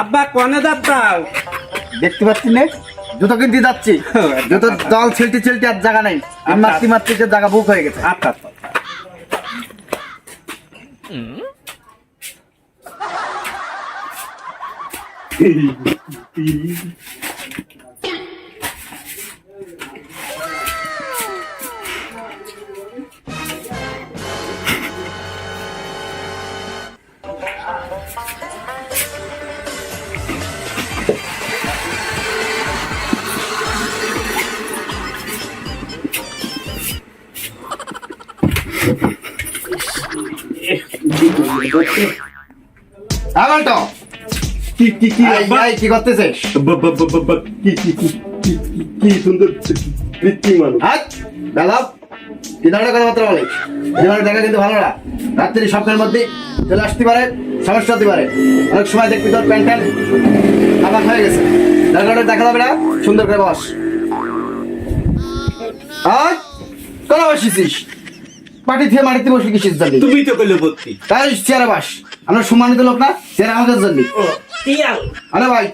আব্বা কনে যাচ্ছাও দেখতে পাচ্ছি না জুতো কিনতে যাচ্ছি। জুতো জল ছিলটি ছিলটি আর জায়গা নেই। আমি মারতে মারতে যে জায়গা বুক হয়ে গেছে। আচ্ছা আচ্ছা। আমার তো কি কি কি এই, এই, কি ব- কি কি কি কি সুন্দর বৃত্তি মানুষ। হাত বেলাও। কি ধরনের কথাবার্তা বলিস জীবনে দেখা কিন্তু ভালো না। রাত্রি স্বপ্নের মধ্যে চলে আসতে পারে সমস্যা হতে পারে। অনেক সময় দেখবি তোর প্যান্ট খাবার হয়ে গেছে। দরকারে দেখা যাবে না সুন্দর করে বস। আর তোরা বসেছিস? মাটি থেকে মাটিতে বসে কিসের জন্য? তুমি তো কইলে ভর্তি তাই চেয়ারে বাস। আমরা সম্মানিত লোক না চেয়ারে আমাদের জন্য। আরে ভাই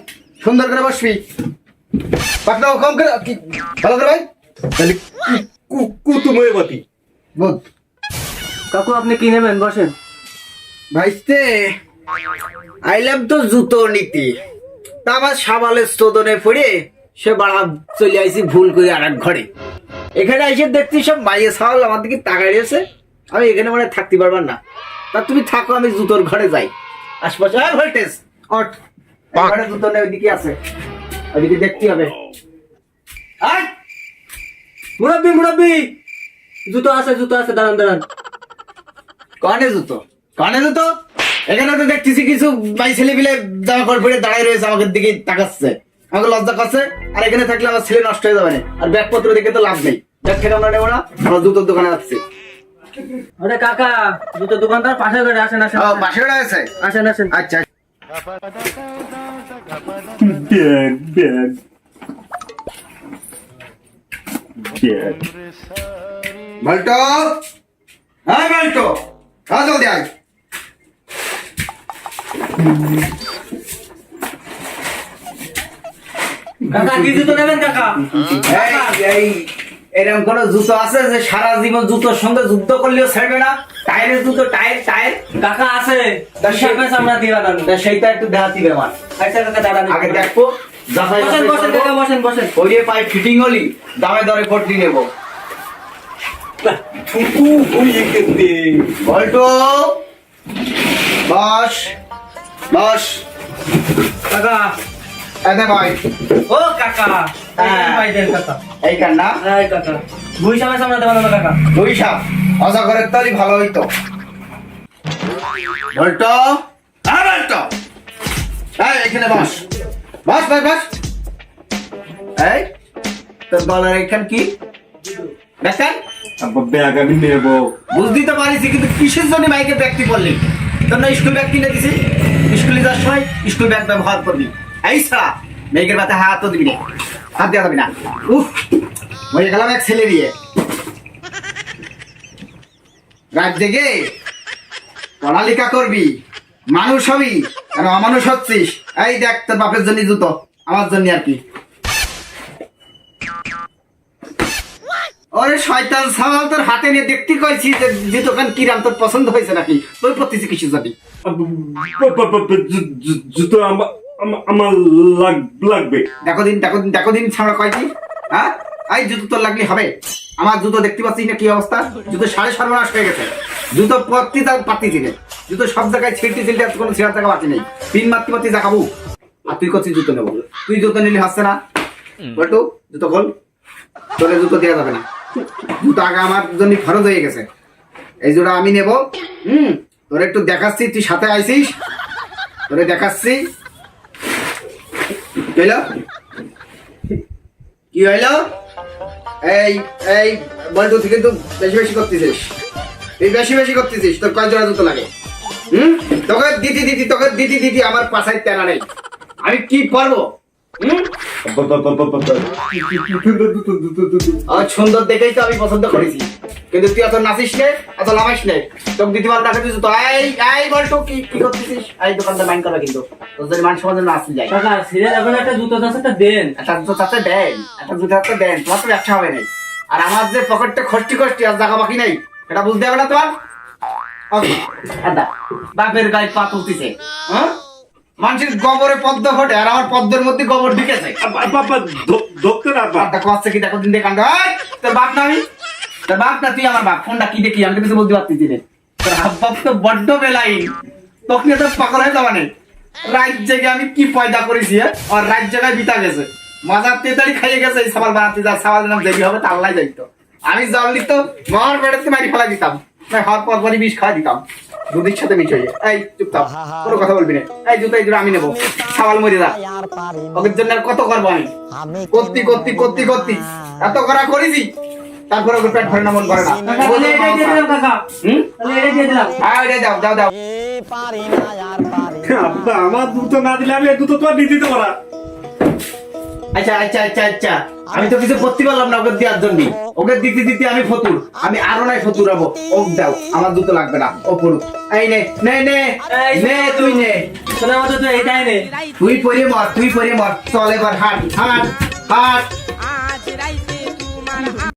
সুন্দর করে বসবি। কম করে কি ভালো করে ভাই? তাহলে বোধ। কাকু আপনি কি নেবেন? বসেন। ভাইস্তে আইলাম তো জুতো নিতে। তা আমার সাবালের স্তোদনে পড়ে সে বাড়া চলে আইছি ভুল করে আর এক ঘরে। এখানে এসে দেখছি সব মাইয়ে সাওয়াল আমার দিকে তাকাই রয়েছে। আমি এখানে মানে থাকতে পারবার না। তা তুমি থাকো আমি জুতোর ঘরে যাই। আশপাশে আর ভোল্টেজ অট ঘরে জুতো নেই ওইদিকে আছে। ওইদিকে দেখতে হবে। আয় মুরব্বি মুরব্বি! জুতো আছে জুতো আছে দাঁড়ান দাঁড়ান। কানে জুতো কানে জুতো? এখানে তো দেখতেছি কিছু ভাই ছেলে মিলে জামা কাপড় পরে দাঁড়াই রয়েছে আমাদের দিকে তাকাচ্ছে। আমাকে লজ্জা করছে আর এখানে থাকলে আমার ছেলে নষ্ট হয়ে যাবে না। আর ব্যাগপত্র দেখে তো লাভ নেই। ব্যাগ থেকে আমরা নেব না আমরা জুতোর দোকানে যাচ্ছি আরে কাকা জুতো দোকানদার পাশে করে আসেন আসেন। ও, পাশে রয়েছে আসেন আসেন। আচ্ছা ব্যাগ ব্যাগ। ব্যাগ। বলটো হ্যাঁ জলদি আয়। কাকা কি জুতো নেবেন কাকা? এই, এরকম কোন জুতো আছে যে সারা জীবন জুতোর সঙ্গে যুদ্ধ করলেও ছাড়বে না? টায়ারের জুতো টায়ার টায়ার কাকা আছে। আমরা দিয়ে দাঁড়ান সেইটা একটু দেখাতে হবে আমার। আচ্ছা কাকা দাঁড়ান আগে দেখব। বসেন বসেন কাকা বসেন বসেন। ওই পাই ফিটিং হলি দামে দরে পট্টি নেব। থুতু হয়ে গেছে। বল্টু বস বস। কাকা এনে ভাই। ও কাকা হ্যাঁ। ভাই দেন কাকা। এইখান না এই কাকা দুই সময় সামলাতে পারব না কাকা। দুই সাপ অজাগরের তরি ভালো হইতো। বল্টু হ্যাঁ এই এখানে বস। বস বস বস। এই তোর গলার এখান কি? দেখেন আব্বা ব্যাগ আমি নেব। বুঝতেই তো পারিস কিন্তু কিসের জন্য বাইকে ব্যাগটি করলি তোর না স্কুল ব্যাগ কিনে দিছি? স্কুলে যাওয়ার সময় স্কুল ব্যাগ ব্যবহার করবি। এই ছাড়া মেয়েকের মাথায় হাতও দিবি না, হাত দেওয়া যাবি না। উফ, মরে গেলাম এক ছেলে দিয়ে। রাত জেগে পড়ালেখা করবি, মানুষ হবি, কেন অমানুষ হচ্ছিস? এই দেখ, তোর বাপের জন্য জুতো, আমার জন্য আর কি। ওরে শয়তান সামাল, তোর হাতে নিয়ে দেখতে কইছি যে যে দোকান কিরাম তোর পছন্দ হয়েছে নাকি? তুই পড়তেছি কিছু জানি। জুতো আমা- আমা- আমার লাগ- লাগবে। দেখো দিন দেখো দিন দেখো দিন ছাড়া কয়টি? হ্যাঁ? এই জুতো তোর লাগলে হবে। আমার জুতো দেখতে পাচ্ছিস না কি অবস্থা? জুতো সাড়ে সর্বনাশ হয়ে গেছে। জুতো পরতি তার পাতি দিলে। জুতো সব জায়গায় ছিটতে আর কোনো ছেঁড়ার জায়গা বাকি নেই। পিন মারতে মারতে দেখাবো আর তুই করছিস জুতো নেব। তুই জুতো নিলে হাসছে না? বলটু জুতো খোল। তোলে জুতো দেওয়া যাবে না। জুতো আগে আমার জন্য খরচ হয়ে গেছে। এই জুতো আমি নেব। হুম? তোর একটু দেখাচ্ছি তুই সাথে আইসিস। তোরে দেখাচ্ছি। হইল কি হইল? এই এই, বল্টু থেকে কিন্তু বেশি বেশি করতেছিস। এই বেশি বেশি করতেছিস, তোর কয় জোড়া জুতো লাগে। হুম? তোকে দিতি দিতি, তোকে দিতি দিতি, আমার পাশায় তেনা নেই। আমি কি পারব সুন্দর দেখেই তো আমি পছন্দ করেছি। কিন্তু তুই এত নাচিস নে এত লামাইস নে তোকে পারব দেখা দিয়েছিস তো এই এই বলতো কি কি করতেছিস? এই দোকানটা মাইন্ড করবে কিন্তু তোর যদি মান সমাজে না যায়। কাকা সিরিয়াল এখন একটা জুতো একটা দেন। একটা জুতো চাচ্ছে দেন। একটা জুতো চাচ্ছে দেন। তোমার তো ব্যবসা হবে নাই আর আমার যে পকেটটা খষ্টি খষ্টি আর জায়গা বাকি নাই এটা বুঝতে হবে না তোমার? বাপের গায়ে পা তুলতেছে। হ্যাঁ? মানুষের গোবরে পদ্ম ফোটে আর আমার পদ্মের মধ্যে গোবর ধরতে না কষ্ট কি দেখো দিন দেখে কান্ড এই, তোর বাপ না আমি? তোর বাপ না তুই আমার বাপ? ফোনটা কি দেখি? আমি কিছু বলতে পারতেছি রে তোর বাপ তো বড্ড বেলাই তখন তো হয়ে নেই। রাত জেগে আমি কি পয়দা করেছি? আর রাত জায়গায় বিতা গেছে। মাজার তেতারি খাইয়ে গেছে এই সাবাল বানাতে যা সাবাল নাম দেবী হবে তা আল্লাহ যাইতো। আমি জল দিত মার বেড়াতে মারি ফেলা দিতাম। না হওয়ার পর পরই বিষ খাওয়া দিতাম। দুধের সাথে মিশ হয়ে এই চুপ থাক কোনো কথা বলবি না। এই জুতো এই জুতো আমি নেব। সাবাল মরে যা। ওদের জন্য আর কত করব আমি? করতি করতি করতি করতি। এত করা করেছি। তারপরে ওকে পেট ভরে না মন করে না। ওইটাই দাও দাও দাও। আমার দুটো না দিলে আমি দুটো তো আর নিতে দিতে পারা আচ্ছা আচ্ছা আচ্ছা আচ্ছা। আমি তো কিছু করতে পারলাম না ওকে দেওয়ার জন্য। ওকে দিতে দিতে আমি ফতুর। আমি আরও নাই ফতুর হব। ও দাও আমার দুটো লাগবে না। ও পড়ুক। এই নে নে নে নে তুই নে। তোরা মতো তো এটাই নে তুই পরে মর তুই পরে মর। চল এবার হাট হাট হাট।